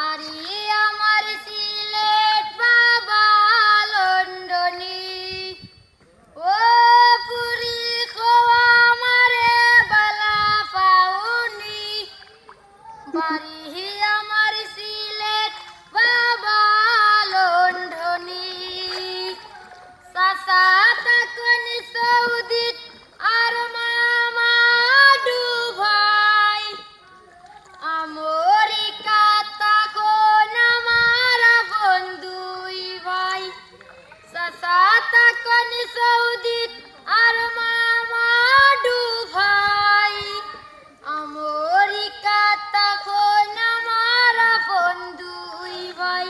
everybody. সৌদিত আর মামা দুভাই America তখন আমার বন্ধুই ভাই।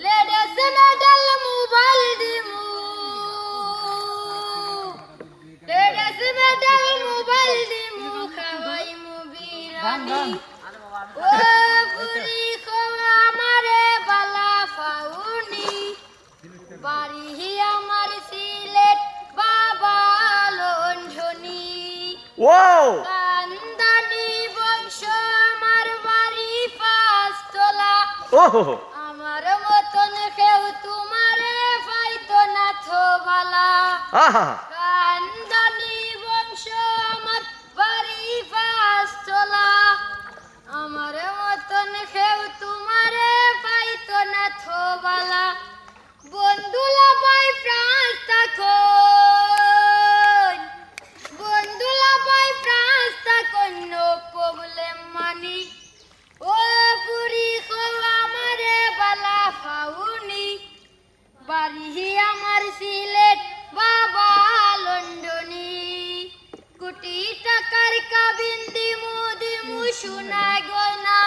লেডিস নাডাল মোবাইল দিমু। লেডিস নাডাল মোবাইল দিমু খাওয়াই মুবিরানি ও ও আমার মতন কেউ তোমারে পাইতো না থোবালা। আহা। কান্দানি বংশ আমার বাড়ি পাঁচতলা আমার মতন কেউ তোমারে পাইতো না থোবালা। বন্ধুলা পাই প্রাণ তখন বন্ধুলা পাই প্রাণ তখন নো প্রবলেম মানি। ও পুরি মুদি মুসুনা গয়না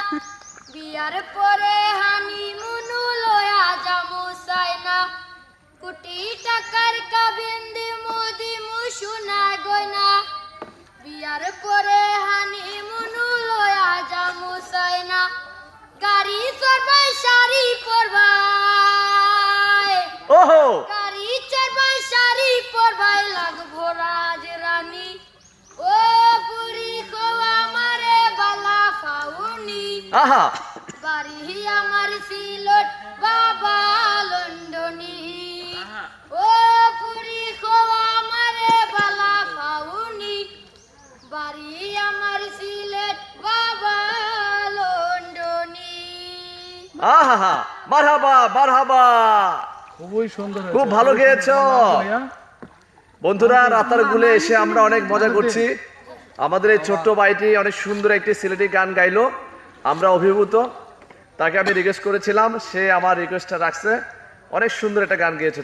বিয়ার পরে হানি মুনু লয়া জামু সাইনা কোটি টাকার কাবিন্দি মুদি মুসুনা গয়না বিয়ার পরে হানি মুনু লয়া জামু সাইনা গাড়ি চড়বাই শাড়ি পরবাই। ওহো! আহা। বাড়ি আমার সিলট বাবা লন্ডনি। ও পুরি কো আমারে বালা ফাউনি বাড়ি আমার সিলেট বাবা লন্ডনি। আহা মারহাবা মারহাবা। খুবই সুন্দর খুব ভালো গেয়েছো। বন্ধুরা রাতার গুলে এসে আমরা অনেক মজা করছি। আমাদের এই ছোট্ট ভাইটি অনেক সুন্দর একটি সিলেটি গান গাইলো। আমরা অভিভূত। তাকে আমি রিকোয়েস্ট করেছিলাম, সে আমার রিকোয়েস্টটা রাখছে। অনেক সুন্দর একটা গান গেয়েছে।